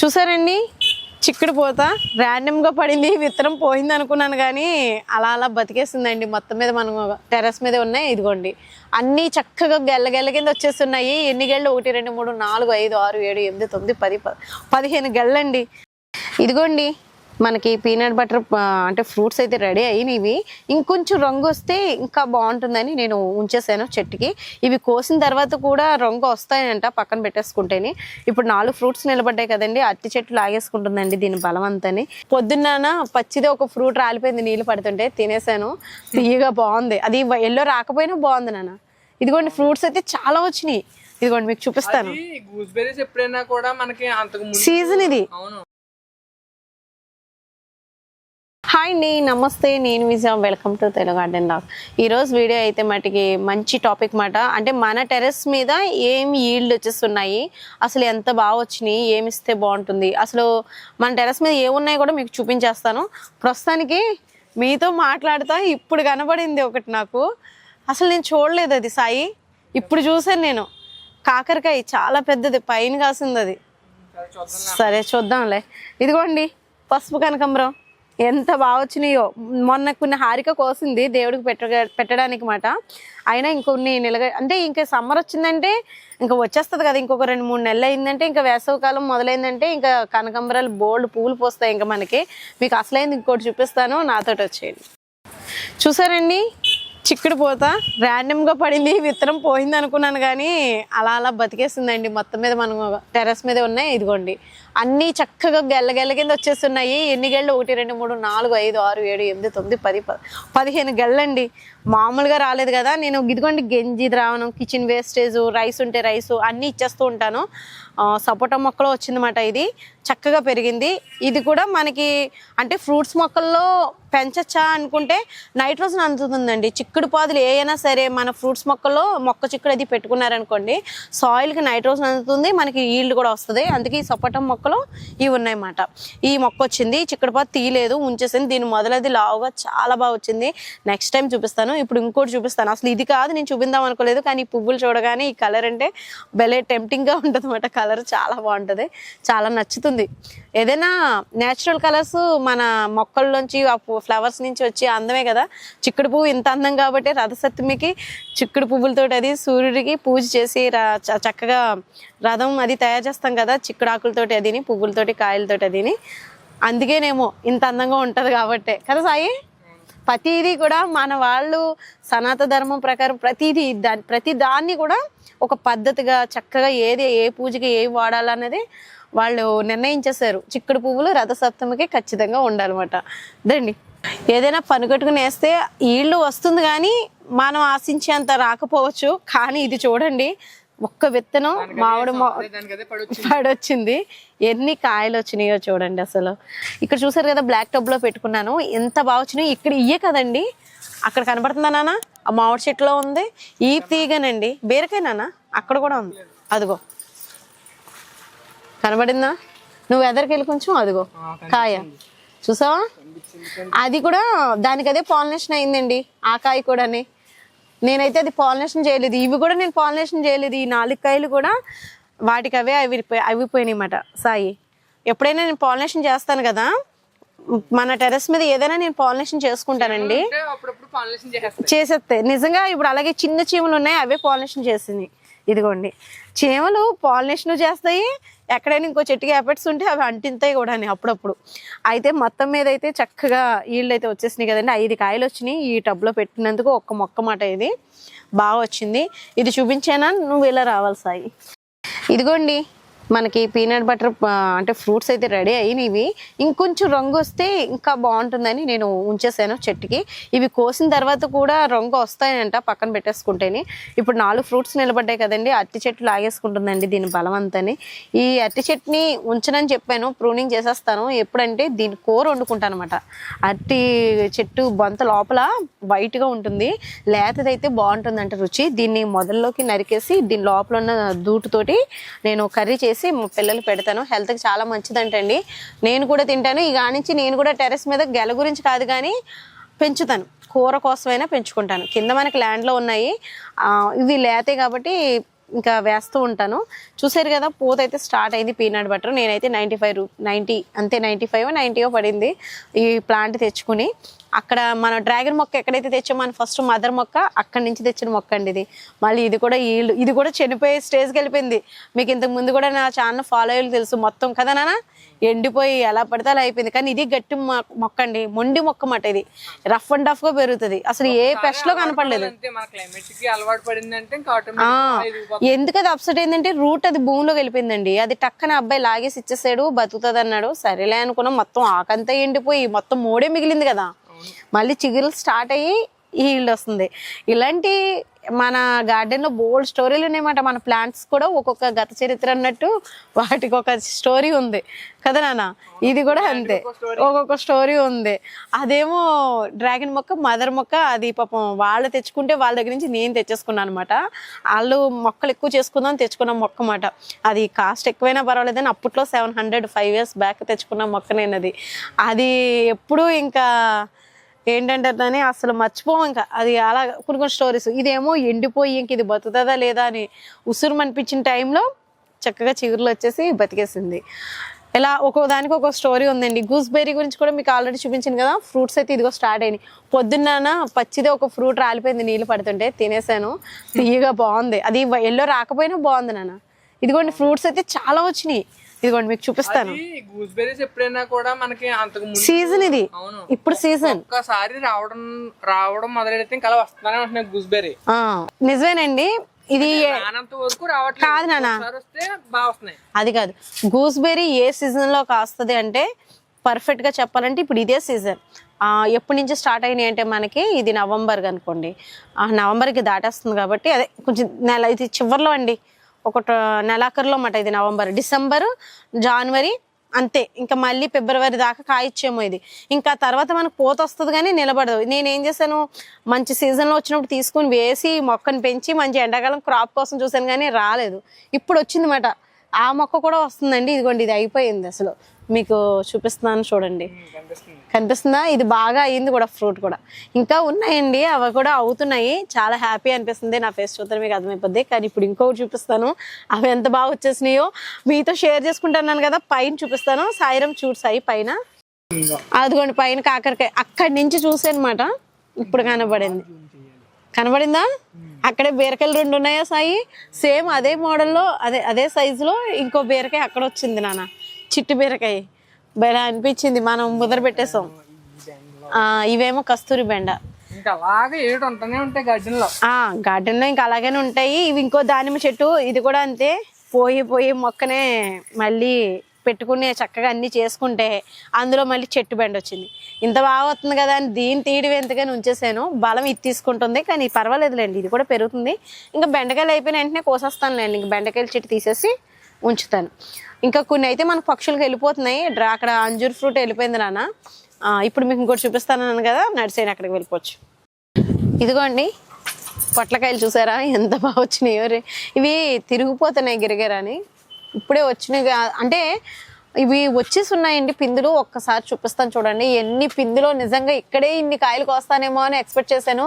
చూసారండి? చిక్కుడు పోత. ర్యాండమ్గా పడింది విత్తనం పోయింది అనుకున్నాను కానీ అలా అలా బతికేసిందండి. మొత్తం మీద మనం టెర్రస్ మీద ఉన్నాయి ఇదిగోండి. అన్నీ చక్కగా గెల్ల గెల్ల కింద వచ్చేస్తున్నాయి. ఎన్ని గెళ్ళు? ఒకటి రెండు మూడు నాలుగు ఐదు ఆరు ఏడు ఎనిమిది తొమ్మిది పది పదిహేను గెళ్ళండి. ఇదిగోండి. మనకి పీనట్ బటర్ అంటే ఫ్రూట్స్ అయితే రెడీ అయినవి. ఇంకొంచెం రంగు వస్తే ఇంకా బాగుంటుందని నేను ఉంచేసాను చెట్టుకి. ఇవి కోసిన తర్వాత కూడా రంగు వస్తాయంట పక్కన పెట్టేసుకుంటేనే. ఇప్పుడు నాలుగు ఫ్రూట్స్ నిలబడ్డాయి కదండి అట్టి చెట్టు లాగేసుకుంటుందండి దీని బలం అంతని పొద్దున్న పచ్చిది ఒక ఫ్రూట్ రాలిపోయింది నీళ్ళు పడుతుంటే తినేసాను. తీయగా బాగుంది. అది ఎల్లో రాకపోయినా బాగుంది నాన్న. ఇదిగోండి ఫ్రూట్స్ అయితే చాలా వచ్చినాయి. ఇదిగోండి మీకు చూపిస్తాను. ఎప్పుడైనా కూడా మనకి సీజన్ ఇది. హాయ్ అండి నమస్తే. నేను Vijaya welcome to Telugu garden dog ఈరోజు వీడియో అయితే మటుకి మంచి టాపిక్ మాట. అంటే మన టెర్రస్ మీద ఏమి ఈల్డ్ వచ్చేస్తున్నాయి? అసలు ఎంత బాగా వచ్చినాయి? ఏమి ఇస్తే బాగుంటుంది? అసలు మన టెర్రస్ మీద ఏమున్నాయి కూడా మీకు చూపించేస్తాను. ప్రస్తుతానికి మీతో మాట్లాడుతా ఇప్పుడు కనబడింది ఒకటి నాకు. అసలు నేను చూడలేదు అది సాయి. ఇప్పుడు చూసాను నేను. కాకరకాయ చాలా పెద్దది పైన కాసింది అది. సరే చూద్దాంలే. ఇదిగోండి పసుపు కనకంబరం. ఎంత బాగా వచ్చినాయో. మొన్న కొన్ని హారిక కోసింది దేవుడికి పెట్ట పెట్టడానికి మాట. అయినా ఇంకొన్ని నిలగ అంటే ఇంకా సమ్మర్ వచ్చిందంటే ఇంకా వచ్చేస్తుంది కదా ఇంకొక రెండు మూడు నెలలు అయిందంటే ఇంకా వేసవికాలం మొదలైందంటే ఇంకా కనకంబరాలు బోల్డ్ పూలు పోస్తాయి ఇంకా మనకి. మీకు అసలైంది ఇంకోటి చూపిస్తాను నాతోటి వచ్చేయండి. చూసారండి? చిక్కుడు పోత. ర్యాండమ్గా పడింది విత్తనం పోయింది అనుకున్నాను కానీ అలా అలా బతికేసిందండి మొత్తం మీద మనం టెర్రస్ మీద ఉన్నాయి ఇదిగోండి. అన్నీ చక్కగా గెల్ల గెల్ల కింద వచ్చేస్తున్నాయి. ఎన్ని గెళ్ళు? ఒకటి రెండు మూడు నాలుగు ఐదు ఆరు ఏడు ఎనిమిది తొమ్మిది పది పదిహేను గెళ్ళండి. మామూలుగా రాలేదు కదా. నేను ఇదిగోండి గంజి ద్రావణం కిచెన్ వేస్టేజ్ రైస్ ఉంటే రైస్ అన్నీ ఇచ్చేస్తూ ఉంటాను. సపోటా మొక్కలో వచ్చిందన్నమాట ఇది. చక్కగా పెరిగింది. ఇది కూడా మనకి అంటే ఫ్రూట్స్ మొక్కల్లో పెంచచ్చా అనుకుంటే నైట్రోజన్ అందుతుందండి. చిక్కుడు పాదులు ఏవైనా సరే మన ఫ్రూట్స్ మొక్కల్లో మొక్క చిక్కుడు అది పెట్టుకున్నారనుకోండి సాయిల్కి నైట్రోజన్ అందుతుంది మనకి ఈల్డ్ కూడా వస్తుంది. అందుకే ఈ సొప్పటం మొక్కలు ఇవి ఉన్నాయన్నమాట. ఈ మొక్క వచ్చింది చిక్కుడు పాదు తీయలేదు ఉంచేసింది దీని మొదలది లావుగా చాలా బాగా వచ్చింది. నెక్స్ట్ టైం చూపిస్తాను ఇప్పుడు ఇంకోటి చూపిస్తాను. అసలు ఇది కాదు నేను చూపిందాం అనుకోలేదు కానీ ఈ పువ్వులు చూడగానే ఈ కలర్ అంటే భలే టెంప్టింగ్గా ఉంటుంది అనమాట కలర్ చాలా బాగుంటుంది చాలా నచ్చుతుంది. ఏదైనా నేచురల్ కలర్స్ మన మొక్కల్లోంచి ఆ ఫ్లవర్స్ నుంచి వచ్చి అందమే కదా. చిక్కుడు పువ్వు ఇంత అందం కాబట్టి రథసప్తమికి చిక్కుడు పువ్వులతో అది సూర్యుడికి పూజ చేసి రా- చ- చక్కగా రథం అది తయారు చేస్తాం కదా. చిక్కుడు ఆకులతోటి అదిని పువ్వులతోటి కాయలతోటి అదిని. అందుకేనేమో ఇంత అందంగా ఉంటుంది కాబట్టే. కదా సాయి? ప్రతిదీ కూడా మన వాళ్ళు సనాతన ధర్మం ప్రకారం ప్రతిదీ దాని ప్రతి దాన్ని కూడా ఒక పద్ధతిగా చక్కగా ఏది ఏ పూజకి ఏవి వాడాలన్నది వాళ్ళు నిర్ణయించేశారు. చిక్కుడు పువ్వులు రథసప్తమికి ఖచ్చితంగా ఉండాలన్నమాట. దండి ఏదైనా పనిగట్టుకుని వేస్తే ఈళ్ళు వస్తుంది కానీ మనం ఆశించేంత రాకపోవచ్చు. కానీ ఇది చూడండి ఒక్క విత్తనం మామిడి పడొచ్చింది. ఎన్ని కాయలు వచ్చినాయో చూడండి అసలు. ఇక్కడ చూసారు కదా బ్లాక్ టబ్లో పెట్టుకున్నాను. ఎంత బాగా వచ్చినాయి ఇక్కడ ఇయ్యే కదండి. అక్కడ కనబడుతుందా నాన్న ఆ మామిడి చెట్టులో ఉంది. ఈ తీగనండి. బీరకాయ నాన్న అక్కడ కూడా ఉంది. అదిగో. కనబడిందా? నువ్వు ఎదరికి వెళ్ళి కొంచెం అదిగో కాయ. చూసావా? అది కూడా దానికి అదే పాలినేషన్ అయిందండి ఆ కాయ కూడాని. నేనైతే అది పాలినేషన్ చేయలేదు. ఇవి కూడా నేను పాలినేషన్ చేయలేదు. ఈ నాలుగు కాయలు కూడా వాటికి అవే అవి అవిపోయినాయి అన్నమాట సాయి. ఎప్పుడైనా నేను పాలినేషన్ చేస్తాను కదా మన టెర్రస్ మీద ఏదైనా నేను పాలినేషన్ చేసుకుంటానండి. చేసేస్తాయి. నిజంగా ఇప్పుడు అలాగే చిన్న చీమలు ఉన్నాయి అవే పాలినేషన్ చేసింది. ఇదిగోండి. చీమలు పాలినేషన్ చేస్తాయి. ఎక్కడైనా ఇంకో చెట్టుకి ఎఫెక్ట్స్ ఉంటే అవి అంటింతాయి కూడా అప్పుడప్పుడు. అయితే మొత్తం మీద అయితే చక్కగా ఈళ్ళు అయితే వచ్చేసినాయి కదండి. ఐదు కాయలు వచ్చినాయి. ఈ టబ్లో పెట్టినందుకు ఒక్క మొక్క మాట ఇది. బాగా వచ్చింది. ఇది చూపించానా? నువ్వు ఇలా రావాలి సాయి. ఇదిగోండి. మనకి పీనట్ బటర్ అంటే ఫ్రూట్స్ అయితే రెడీ అయినవి. ఇంకొంచెం రంగు వస్తే ఇంకా బాగుంటుందని నేను ఉంచేసాను చెట్టుకి. ఇవి కోసిన తర్వాత కూడా రంగు వస్తాయంట పక్కన పెట్టేసుకుంటేనే. ఇప్పుడు నాలుగు ఫ్రూట్స్ నిలబడ్డాయి కదండి అట్టి చెట్టు లాగేసుకుంటుందండి దీని బలం అంతని ఈ అరటి చెట్టుని ఉంచనని చెప్పాను ప్రూనింగ్ చేసేస్తాను. ఎప్పుడంటే దీని కూర వండుకుంటాను అనమాట అరటి చెట్టు బొంత లోపల వైట్గా ఉంటుంది లేతదైతే బాగుంటుందంట రుచి. దీన్ని మొదల్లోకి నరికేసి దీని లోపల ఉన్న దూటుతోటి నేను కర్రీ చేసి చేసి పిల్లలు పెడతాను. హెల్త్కి చాలా మంచిదంటండి. నేను కూడా తింటాను. ఇక నుంచి నేను కూడా టెర్రస్ మీద గెల గురించి కాదు కానీ పెంచుతాను. కూర కోసమైనా పెంచుకుంటాను. కింద మనకి ల్యాండ్లో ఉన్నాయి. ఇవి లేతే కాబట్టి ఇంకా వేస్తూ ఉంటాను. చూసారు కదా పూత అయితే స్టార్ట్ అయింది పీనట్ బటర్. నేనైతే నైంటీ ఫైవ్ రూ నైంటీ అంతే నైంటీ ఫైవ్ నైంటీయో పడింది ఈ ప్లాంట్ తెచ్చుకుని. అక్కడ మన డ్రాగన్ మొక్క ఎక్కడైతే తెచ్చామో మన ఫస్ట్ మదర్ మొక్క అక్కడి నుంచి తెచ్చిన మొక్క అండి ఇది. మళ్ళీ ఇది కూడా ఈల్డ్ ఇది కూడా చనిపోయే స్టేజ్కి వెళ్ళిపోయింది. మీకు ఇంతకు ముందు కూడా నా ఛానల్ ఫాలో అయ్యి తెలుసు మొత్తం కదా నాన్న? ఎండిపోయి ఎలా పడితే అలా అయిపోయింది. కానీ ఇది గట్టి మొక్క అండి మొండి మొక్క మాట ఇది. రఫ్ అండ్ టఫ్గా పెరుగుతుంది. అసలు ఏ పెస్ట్లో కనపడలేదు. ఎందుకు అది అప్సెట్ అయిందంటే రూట్ అది భూమిలోకి వెళ్ళిపోయిందండి. అది టక్కన అబ్బాయి లాగేసి ఇచ్చేసాడు బతుకుతుంది అన్నాడు సరేలే అనుకున్నాం మొత్తం ఆకంతా ఎండిపోయి మొత్తం మూడే మిగిలింది కదా. మళ్ళీ చిగురులు స్టార్ట్ అయ్యి ఈల్డ్ వస్తుంది. ఇలాంటి మన గార్డెన్లో బోల్డ్ స్టోరీలు ఉన్నాయన్నమాట. మన ప్లాంట్స్ కూడా ఒక్కొక్క గత చరిత్ర అన్నట్టు వాటికి ఒక స్టోరీ ఉంది. కదా నాన్న? ఇది కూడా అంతే. ఒక్కొక్క స్టోరీ ఉంది. అదేమో డ్రాగన్ మొక్క మదర్ మొక్క అది పాపం వాళ్ళు తెచ్చుకుంటే వాళ్ళ దగ్గర నుంచి నేను తెచ్చేసుకున్నాను అనమాట వాళ్ళు మొక్కలు ఎక్కువ చేసుకుందాం తెచ్చుకున్న మొక్క మాట అది కాస్ట్ ఎక్కువైనా పర్వాలేదని అప్పట్లో seven hundred five years back తెచ్చుకున్న మొక్క నేను అది అది ఎప్పుడూ ఇంకా ఏంటంటే అసలు మర్చిపోం ఇంకా. అది అలా కొన్ని కొన్ని స్టోరీస్ ఇదేమో ఎండిపోయి ఇంక ఇది బతుకుతుందా లేదా అని ఉసురు అనిపించిన టైంలో చక్కగా చిగురులు వచ్చేసి బతికేసింది. ఇలా ఒక్కో దానికి ఒక స్టోరీ ఉందండి. గూస్బెర్రీ గురించి కూడా మీకు ఆల్రెడీ చూపించింది కదా. ఫ్రూట్స్ అయితే ఇదిగో స్టార్ట్ అయినాయి. పొద్దున్న పచ్చిదే ఒక ఫ్రూట్ రాలిపోయింది నీళ్ళు పడుతుంటే తినేసాను. తీయగా బాగుంది. అది ఎల్లో రాకపోయినా బాగుంది నాన్న. ఇదిగోండి ఫ్రూట్స్ అయితే చాలా వచ్చినాయి. ఇదిగోండి మీకు చూపిస్తాను. గూస్ బెర్రీస్ ఎప్పుడైనా కూడా మనకి అంతకు సీజన్ ఇది. అవును. ఇప్పుడు సీజన్. ఒక్కసారి రావడం రావడం మొదలెడితే ఇంకా అలా వస్తానే ఉంటున్నాయి గూస్ బెర్రీ ఆ, నిజమేనండి. ఇది కాదు వస్తున్నాయి. అది కాదు. గూస్బెర్రీ ఏ సీజన్లో కాస్తుంది అంటే పర్ఫెక్ట్గా చెప్పాలంటే ఇప్పుడు ఇదే సీజన్ ఎప్పటి నుంచి స్టార్ట్ అయినాయి అంటే మనకి ఇది నవంబర్ అనుకోండి. ఆ నవంబర్కి దాటేస్తుంది కాబట్టి అదే కొంచెం నెల ఇది చివరిలో అండి. ఒక నెలాఖరులో మాట ఇది నవంబర్. డిసెంబర్ జనవరి అంతే. ఇంకా మళ్ళీ ఫిబ్రవరి దాకా కాయిచ్చేమో ఇది. ఇంకా తర్వాత మనకు పోత వస్తుంది కానీ నిలబడదు. నేను ఏం చేశాను? మంచి సీజన్లో వచ్చినప్పుడు తీసుకుని వేసి మొక్కను పెంచి మంచి ఎండాకాలం క్రాప్ కోసం చూశాను కానీ రాలేదు. ఇప్పుడు వచ్చింది మాట ఆ మొక్క కూడా వస్తుందండి. ఇదిగోండి ఇది అయిపోయింది అసలు. మీకు చూపిస్తున్నాను చూడండి. కనిపిస్తుంది. ఇది బాగా అయ్యింది కూడా ఫ్రూట్ కూడా. ఇంకా ఉన్నాయండి అవి కూడా అవుతున్నాయి. చాలా హ్యాపీ అనిపిస్తుంది. నా ఫేస్ చూస్తే మీకు అర్థమైపోద్ది. కానీ ఇప్పుడు ఇంకొకటి చూపిస్తాను. అవి ఎంత బాగా వచ్చేసినాయో మీతో షేర్ చేసుకుంటున్నాను కదా పైన చూపిస్తాను. సాయిరం చూడు సాయి పైన. అదిగోండి పైన కాకరకాయ. అక్కడి నుంచి చూసానమాట. ఇప్పుడు కనబడింది. కనబడిందా? అక్కడే బీరకాయలు రెండు ఉన్నాయా సాయి? సేమ్ అదే మోడల్లో అదే అదే సైజులో ఇంకో బీరకాయ అక్కడ వచ్చింది నాన్న. చిట్టి బీరకాయ బెడ అనిపించింది. మనం ముద్ర పెట్టేసాం. ఆ, ఇవేమో కస్తూరి బెండ. ఇంకా అలాగే ఏడు ఉంటూనే ఉంటాయి గార్డెన్లో ఆ గార్డెన్లో ఇంకా అలాగనే ఉంటాయి. ఇవి ఇంకో దానిమ్మ చెట్టు ఇది కూడా అంతే. పోయి పోయి మొక్కనే మళ్ళీ పెట్టుకుని చక్కగా అన్ని చేసుకుంటే అందులో మళ్ళీ చెట్టు బెండ వచ్చింది. ఇంత బాగా వస్తుంది కదా అని దీన్ని తీయడం ఎంతగాని ఉంచేసాను. బలం ఇది తీసుకుంటుంది కానీ పర్వాలేదులేండి ఇది కూడా పెరుగుతుంది. ఇంకా బెండకాయలు అయిపోయిన వెంటనే కోసేస్తానులేండి. ఇంక బెండకాయల చెట్టు తీసేసి ఉంచుతాను. ఇంకా కొన్ని అయితే మన పక్షులకు వెళ్ళిపోతున్నాయి. డ్రా అక్కడ అంజూర్ ఫ్రూట్ వెళ్ళిపోయింది నాన్న. ఇప్పుడు మీకు ఇంకోటి చూపిస్తాను కదా నడిసేయని అక్కడికి వెళ్ళిపోవచ్చు. ఇదిగోండి పొట్లకాయలు చూసారా? ఎంత బాగా వచ్చినాయో రే. ఇవి తిరిగిపోతున్నాయి గిరిగిరని. ఇప్పుడే వచ్చినాయి అంటే ఇవి వచ్చేసి ఉన్నాయండి పిందులు. ఒక్కసారి చూపిస్తాను చూడండి. ఎన్ని పిందులో నిజంగా ఇక్కడే ఇన్ని కాయలు కోస్తానేమో అని ఎక్స్పెక్ట్ చేశాను.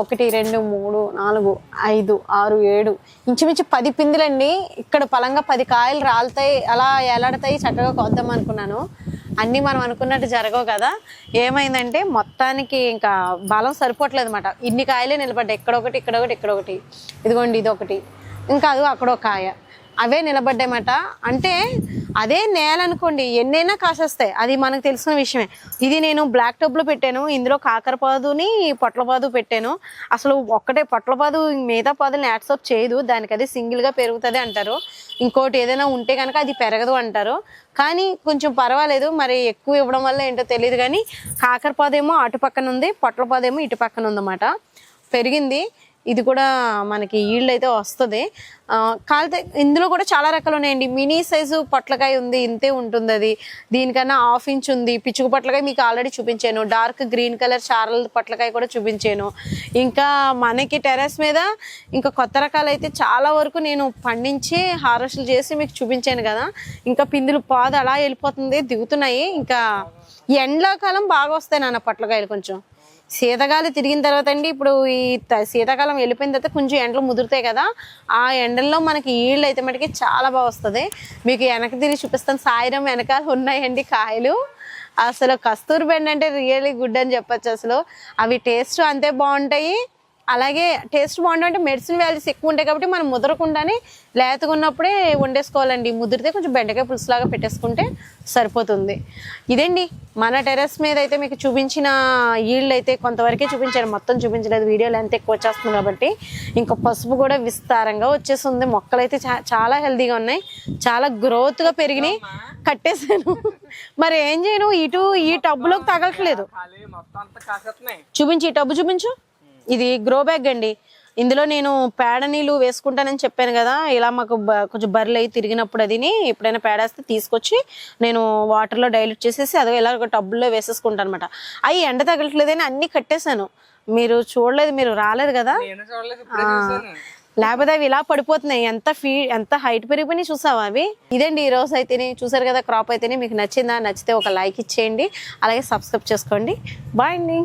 ఒకటి రెండు మూడు నాలుగు ఐదు ఆరు ఏడు. ఇంచుమించు పది పిందులండి. ఇక్కడ పలంగా పది కాయలు రాలుతాయి అలా ఏలాడతాయి చక్కగా కోద్దాం అనుకున్నాను. అన్నీ మనం అనుకున్నట్టు జరగవు కదా. ఏమైందంటే మొత్తానికి ఇంకా బలం సరిపోవట్లేదు అనమాట ఇన్ని కాయలే నిలబడ్డాయి. ఇక్కడొకటి ఇక్కడొకటి ఇక్కడొకటి ఇదిగోండి ఇది ఒకటి. ఇంకా అది అక్కడ ఒక కాయ. అవే నిలబడ్డాయన్నమాట. అంటే అదే నేల అనుకోండి ఎన్నైనా కాసేస్తాయి. అది మనకు తెలిసిన విషయమే. ఇది నేను బ్లాక్ టబ్లో పెట్టాను ఇందులో కాకరపాదుని పొట్లపాదు పెట్టాను. అసలు ఒక్కటే పొట్లపాదు మిగతా పాదుని యాడ్సప్ చేయదు దానికి అది సింగిల్గా పెరుగుతుంది అంటారు. ఇంకోటి ఏదైనా ఉంటే కనుక అది పెరగదు అంటారు. కానీ కొంచెం పర్వాలేదు మరి ఎక్కువ ఇవ్వడం వల్ల ఏంటో తెలియదు కానీ కాకరపాదేమో అటు పక్కన ఉంది పొట్లపాదేమో ఇటు పక్కన ఉందన్నమాట. పెరిగింది. ఇది కూడా మనకి ఈల్డ్ అయితే వస్తుంది కాలితే ఇందులో కూడా చాలా రకాలు ఉన్నాయండి. మినీ సైజు పొట్లకాయ ఉంది ఇంతే ఉంటుంది అది దీనికన్నా హాఫ్ ఇంచ్ ఉంది. పిచ్చుకు పొట్లకాయ మీకు ఆల్రెడీ చూపించాను. డార్క్ గ్రీన్ కలర్ చారల పొట్లకాయ కూడా చూపించాను. ఇంకా మనకి టెర్రస్ మీద ఇంకా కొత్త రకాలు అయితే చాలా వరకు నేను పండించి హార్వెస్ట్లు చేసి మీకు చూపించాను కదా. ఇంకా పిందులు పాదు అలా వెళ్ళిపోతుంది దిగుతున్నాయి. ఇంకా ఎండాకాలం బాగా వస్తాయి నాన్న పొట్లకాయలు కొంచెం. శీతకాలం తిరిగిన తర్వాత అండి ఇప్పుడు ఈ త- శీతాకాలం వెళ్ళిపోయిన తర్వాత కొంచెం ఎండలు ముదురుతాయి కదా ఆ ఎండల్లో మనకి ఈళ్ళు అయితే మటుకి చాలా బాగా వస్తుంది. మీకు వెనక తిరిగి చూపిస్తాను సాయిరం వెనకాల ఉన్నాయండి కాయలు. అసలు కస్తూరి బెండ్ అంటే రియల్లీ గుడ్ అని చెప్పొచ్చు అసలు. అవి టేస్ట్ అంతే బాగుంటాయి. అలాగే టేస్ట్ బాగుంటుంది అంటే మెడిసిన్ వాల్యూస్ ఎక్కువ ఉంటాయి కాబట్టి మనం ముదరకుండానే లేతగా ఉన్నప్పుడే వండేసుకోవాలండి. ముదిరితే కొంచెం బెండకాయ పులుసులాగా పెట్టేసుకుంటే సరిపోతుంది. ఇదండి మన టెర్రస్ మీద అయితే మీకు చూపించిన ఈళ్ళు అయితే కొంతవరకే చూపించారు. మొత్తం చూపించలేదు వీడియోలు ఎంత ఎక్కువ వచ్చేస్తుంది కాబట్టి. ఇంకా పసుపు కూడా విస్తారంగా వచ్చేస్తుంది. మొక్కలు అయితే చాలా హెల్తీగా ఉన్నాయి. చాలా గ్రోత్గా పెరిగినాయి. కట్టేశాను. మరి ఏం చేయను? ఇటు ఈ టబ్బులోకి తగలట్లేదు. అంతా చూపించు ఈ టబ్బు చూపించు. ఇది గ్రో బ్యాగ్ అండి. ఇందులో నేను పేడ నీళ్ళు వేసుకుంటానని చెప్పాను కదా ఇలా మాకు కొంచెం బర్రెలు అయి తిరిగినప్పుడు అదిని ఎప్పుడైనా పేడేస్తే తీసుకొచ్చి నేను వాటర్లో డైల్యూట్ చేసేసి అదో ఇలా ఒక టబ్బుల్లో వేసేసుకుంటాను అనమాట అవి ఎండ తగలట్లేదని అన్ని కట్టేశాను. మీరు చూడలేదు మీరు రాలేదు కదా? లేకపోతే అవి ఇలా పడిపోతున్నాయి. ఎంత ఫీ ఎంత హైట్ పెరిగిపోయినాయి చూసావా అవి? ఇదండి ఈ రోజు అయితేనే చూసారు కదా క్రాప్ అయితేనే. మీకు నచ్చిందా? నచ్చితే ఒక లైక్ ఇచ్చేయండి. అలాగే సబ్స్క్రైబ్ చేసుకోండి. బాయ్ అండి.